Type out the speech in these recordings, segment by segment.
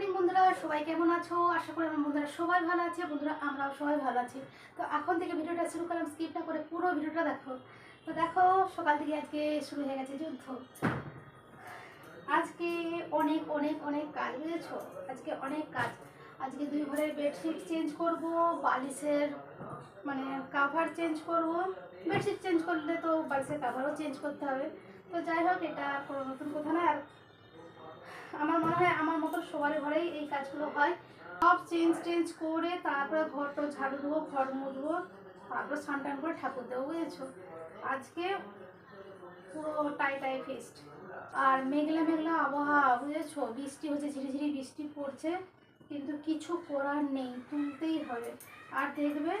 Morning বন্ধুরা, সবাই কেমন আছো? আশা করি আমার বন্ধুরা সবাই ভালো আছে। বন্ধুরা, আমরাও সবাই ভালো আছি। তো এখন থেকে ভিডিওটা শুরু করলাম স্কিপ না করে পুরো ভিডিওটা দেখো। তো দেখো, সকাল থেকে আজকে শুরু হয়ে গেছে যুদ্ধ। আজকে অনেক অনেক অনেক কাজ, বুঝেছ? আজকে অনেক কাজ। আজকে দুই ঘরের বেডশিট চেঞ্জ করব, বালিশের মানে কাভার চেঞ্জ করব। বেডশিট চেঞ্জ করলে তো বালিশের কাভারও চেঞ্জ করতে হবে। তো যাই হোক, এটা কোনো নতুন সবার ঘরেই এই কাজগুলো হয়। সব চেঞ্জ টেঞ্জ করে তারপরে ঘরটা ঝাড়ু দেবো ঘর মুছবো, তারপরে স্নান টান করে ঠাকুর দেবো, বুঝেছ? আজকে পুরো টাই টাই ফেস্ট আর মেঘলা মেঘলা আবহাওয়া, বুঝেছ? বৃষ্টি হচ্ছে, ঝিরিঝিরি বৃষ্টি পড়ছে, কিন্তু কিছু করার নেই, তুলতেই হবে। আর দেখবে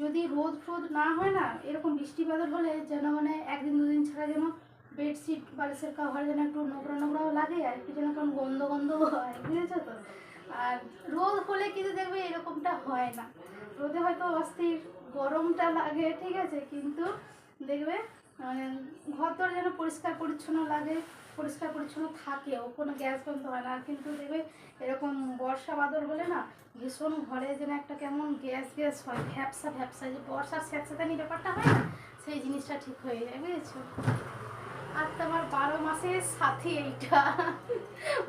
যদি রোদ ফোদ না হয় না, এরকম বৃষ্টি বাদল হলে যেন মানে একদিন দুদিন ছাড়া যেন বেডশিট বালিশের কাভার যেন একটু নোংরা নোংরাও লাগে আর একটু যেন কেমন গন্ধ গন্ধ হয়, বুঝেছ তো? আর রোদ হলে কিন্তু দেখবে এরকমটা হয় না। রোদে হয়তো অস্থির গরমটা লাগে, ঠিক আছে? কিন্তু দেখবে মানে ঘর যেন পরিষ্কার পরিচ্ছন্ন লাগে, পরিষ্কার পরিচ্ছন্ন থাকেও কোনো গ্যাস গন্ধ হয় না। কিন্তু দেখবে এরকম বর্ষা বাদল হলে না, ভীষণ ঘরে যেন একটা কেমন গ্যাস গ্যাস হয় ভ্যাপসা ভ্যাপসা যে বর্ষার স্যাঁতস্যাঁতানি ব্যাপারটা হয় না? সেই জিনিসটা ঠিক হয়ে যায়, বুঝেছ? আর তোমার বারো মাসের সাথে এইটা।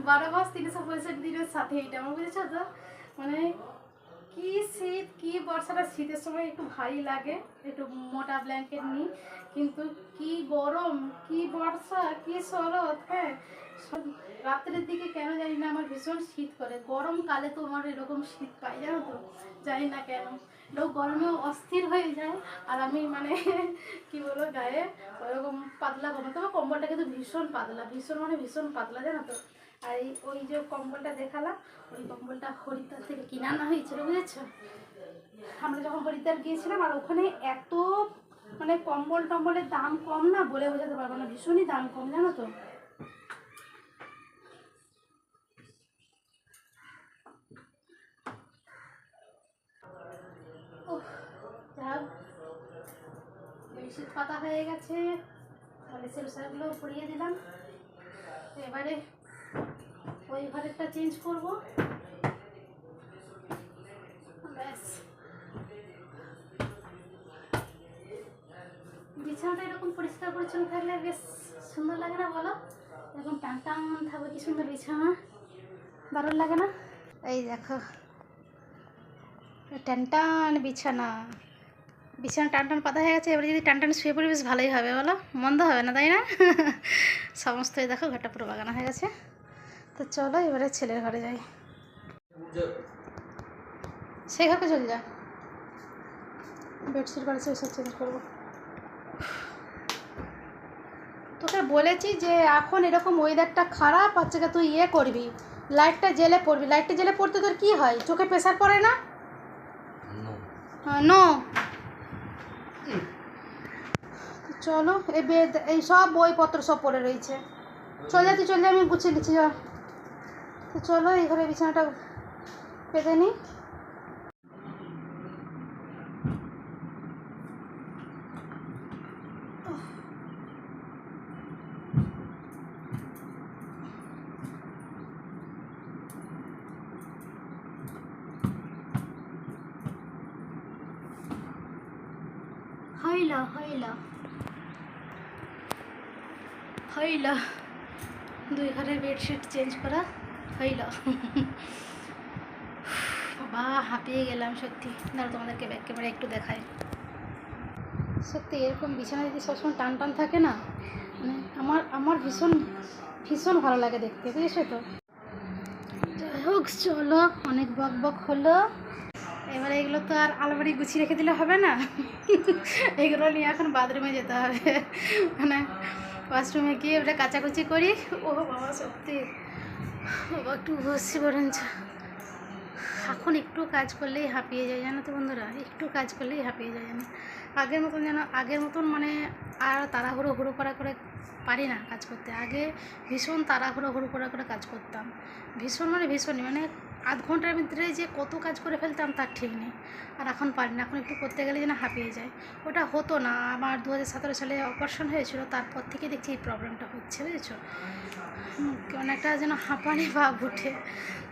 বারো মাস তিনশো পঁয়ষট্টি দিনের সাথে এইটা, আমার বুঝেছ তো? মানে কি শীত, কি বর্ষাটা, শীতের সময় একটু ভারী লাগে, একটু মোটা ব্ল্যাঙ্কেট নিই, কিন্তু কি গরম, কি বর্ষা, কি শরৎ হ্যাঁ? রাত্রের দিকে কেন জানি না আমার ভীষণ শীত করে। গরমকালে তো আমার এরকম শীত পাই, জানো তো? জানি না কেন। লোক গরমেও অস্থির হয়ে যায়, আর আমি মানে কি বলব, গায়ে ওরকম পাতলা কমে তবে কম্বলটা কিন্তু ভীষণ পাতলা, ভীষণ মানে ভীষণ পাতলা, জানো তো? আর ওই যে কম্বলটা দেখালাম, ওই কম্বলটা হরিদ্বার থেকে কিনে আনা হয়েছিল, বুঝেছ? আমরা যখন হরিদ্বার গিয়েছিলাম, আর ওখানে এত মানে কম্বল টম্বলের দাম কম না বলে বোঝাতে পারব না, ভীষণই দাম কম, জানো তো উফ, যাই হোক, বেডশিট পাতা হয়ে গেছে। বালিশের শাড়িগুলো পরিয়ে দিলাম। এবারে ওই ঘরেরটা চেঞ্জ করব। ব্যাস। বিছানাটা এরকম পরিষ্কার পরিচ্ছন্ন থাকলে বেশ সুন্দর লাগে না বলো? এরকম টান টান থাকবে কি সুন্দর বিছানা? দারুণ লাগে না? এই দেখো। টান টান বিছানা। বিছানা টান টান পাতা হয়ে গেছে এবারে যদি টান টান শুয়ে পড়ি বেশ ভালোই হবে বলো? মন্দ হবে না তাই না? সমস্ত দেখো ঘরটা পুরো বাগানো হয়ে গেছে। তো চলো এবারে ছেলের ঘরে যাই। সেই ঘরকে চলে যা। বেডশিট বাড়িছে এসব চেঞ্জ করব। তোকে বলেছি যে এখন এরকম ওয়েদারটা খারাপ হচ্ছে কি তুই ইয়ে করবি। লাইটটা জেলে পড়বি। লাইটটা জেলে পড়তে তোর কি হয়? চোখে প্রেশার পড়ে না? নো চলো এই বেদ, এই সব বইপত্র সব পড়ে রয়েছে। চলে তুই, চলে আমি গুছিয়ে নিচ্ছি তো চলো এই ঘরে বিছানাটা পেতে নিই হইল হইল। হইল। দুই ঘরের বেডশিট চেঞ্জ করা, হইল। বাবা, হাঁপিয়ে গেলাম সত্যি। দাঁড়া তোমাদেরকে ক্যামেরা একটু দেখায় সত্যি, এরকম বিছানা যদি সবসময় টান টান থাকে না মানে আমার আমার ভীষণ ভীষণ ভালো লাগে দেখতে, বুঝেছ তো? যাই হোক, চলো, অনেক বক বক হলো। এবারে এগুলো তো আর আলমারি গুছিয়ে রেখে দিলে হবে না। এগুলো নিয়ে এখন বাথরুমে যেতে হবে। মানে ওয়াশরুমে গিয়ে ওটা কাচাকুচি করি। ও বাবা, সত্যি। বাবা একটু বসছি বরঞ্চ। এখন একটু কাজ করলেই হাঁপিয়ে যায়, জানো তো বন্ধুরা? একটু কাজ করলেই হাঁপিয়ে যায় জানো আগের মতন যেন, আগের মতন মানে আর তাড়াহুড়ো হুড়ো করা করে পারি না কাজ করতে। আগে ভীষণ তাড়াহুড়ো হুড়ো করা করে কাজ করতাম। ভীষণ মানে ভীষণই মানে আধ ঘণ্টার ভিতরে যে কত কাজ করে ফেলতাম তার ঠিক নেই। আর এখন পারি না, এখন একটু করতে গেলে যেন হাঁপিয়ে যায়। ওটা হতো না, আমার দু হাজার সতেরো সালে অপারেশন হয়েছিল, তারপর থেকে দেখছি এই প্রবলেমটা হচ্ছে, বুঝেছ? অনেকটা যেন হাঁপানি ভাব উঠে।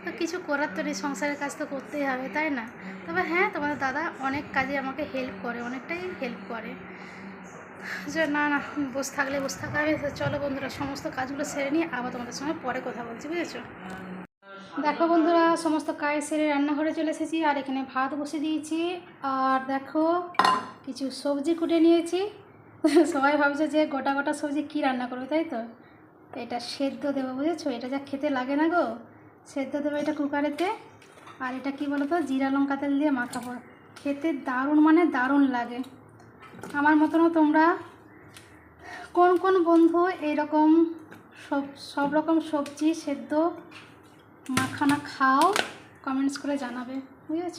তো কিছু করার তো নেই, সংসারের কাজ তো করতেই হবে, তাই না? তবে হ্যাঁ তোমাদের দাদা অনেক কাজে আমাকে হেল্প করে, অনেকটাই হেল্প করে। যে না না, বসে থাকলে বসে থাকা হবে চলো বন্ধুরা, সমস্ত কাজগুলো সেরে নিয়ে আবার তোমাদের সঙ্গে পরে কথা বলছি, বুঝেছ? দেখো বন্ধুরা, সমস্ত কাজ সেরে রান্নাঘরে চলে এসেছি, আর এখানে ভাত বসে দিয়েছি। আর দেখো, কিছু সবজি কুটে নিয়েছি। সবাই ভাবছে যে গোটা গোটা সবজি কী রান্না করবে, তাই তো? এটা সেদ্ধ দেবো, বুঝেছ? এটা যা খেতে লাগে না গো। সেদ্ধ দেবো এটা কুকারেতে। আর এটা কি বলো তো জিরা লঙ্কা তেল দিয়ে মাখাবো। খেতে দারুণ মানে দারুণ লাগে। আমার মতনও তোমরা, কোন কোন বন্ধু এইরকম সব সব রকম সবজি সেদ্ধ মাখানা খাও কমেন্টস করে জানাবে, বুঝেছ?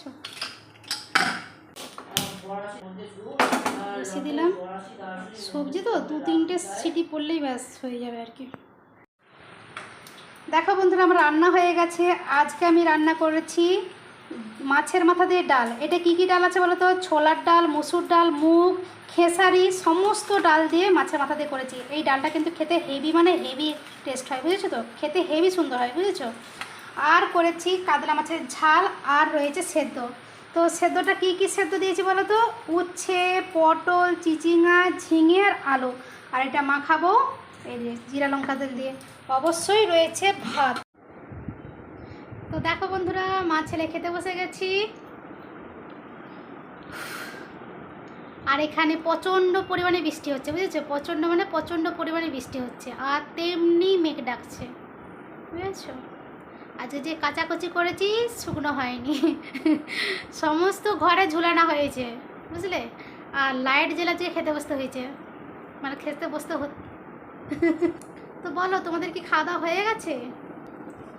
বসিয়ে দিলাম। সবজি তো, দু তিনটে সিটি পড়লেই ব্যাস হয়ে যাবে আর কি। দেখো বন্ধুরা, আমার রান্না হয়ে গেছে। আজকে আমি রান্না করেছি মাছের মাথা দিয়ে ডাল। এটা কি কি ডাল আছে বলো তো? ছোলার ডাল, মসুর ডাল, মুগ, খেসারি, সমস্ত ডাল দিয়ে মাছের মাথা দিয়ে করেছি। এই ডালটা কিন্তু খেতে হেভি মানে হেভি টেস্ট হয়, বুঝেছ তো? খেতে হেভি সুন্দর হয়, বুঝেছ? আর করেছি কাতলা মাছের ঝাল আর রয়েছে সেদ্ধ। তো সেদ্ধটা কি কি সেদ্ধ দিয়েছি বলো তো? উচ্ছে, পটল চিচিঙা ঝিঙে আর আলু। আর এটা মাখাবো এই যে জিরা লঙ্কা তেল দিয়ে। অবশ্যই রয়েছে ভাত। তো দেখো বন্ধুরা মা ছেলে খেতে বসে গেছি। আর এখানে প্রচণ্ড পরিমাণে বৃষ্টি হচ্ছে, বুঝেছ? প্রচণ্ড মানে প্রচণ্ড পরিমাণে বৃষ্টি হচ্ছে। আর তেমনি মেঘ ডাকছে, বুঝেছ? আজকে যে কাচাকুচি করেছি, শুকনো হয়নি। সমস্ত ঘরে ঝুলানো হয়েছে, বুঝলে? আর লাইট জ্বেলা দিয়ে খেতে বসতে হয়েছে। মানে খেতে বসতে তো বলো, তোমাদের কি খাওয়া দাওয়া হয়ে গেছে?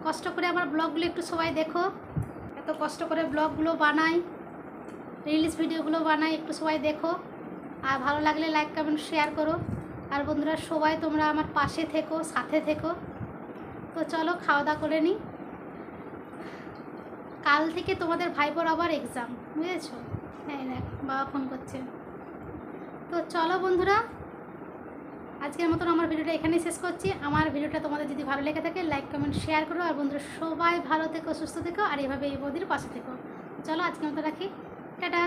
কষ্ট করে আমার ব্লগগুলো একটু সবাই দেখো। এত কষ্ট করে ব্লগগুলো বানাই, রিলস ভিডিওগুলো বানাই, একটু সবাই দেখো। আর ভালো লাগলে লাইক, কমেন্ট, শেয়ার করো। আর বন্ধুরা, সবাই তোমরা আমার পাশে থেকো, সাথে থেকো। তো চলো খাওয়া দাওয়া করে নিই। কাল থেকে তোমাদের ভাইপোর আবার এক্সাম বুঝেছ? হ্যাঁ দেখ, বাবা ফোন করছে। তো চলো বন্ধুরা, আজকের মতন আমার ভিডিওটা এখানেই শেষ করছি। আমার ভিডিওটা তোমাদের যদি ভালো লেগে থাকে লাইক কমেন্ট শেয়ার করো। আর বন্ধুরা, সবাই ভালো থেকো, সুস্থ থেকো, আর এভাবে এই বৌদির পাশে থেকো। চলো আজকের মতো রাখি। টাটা!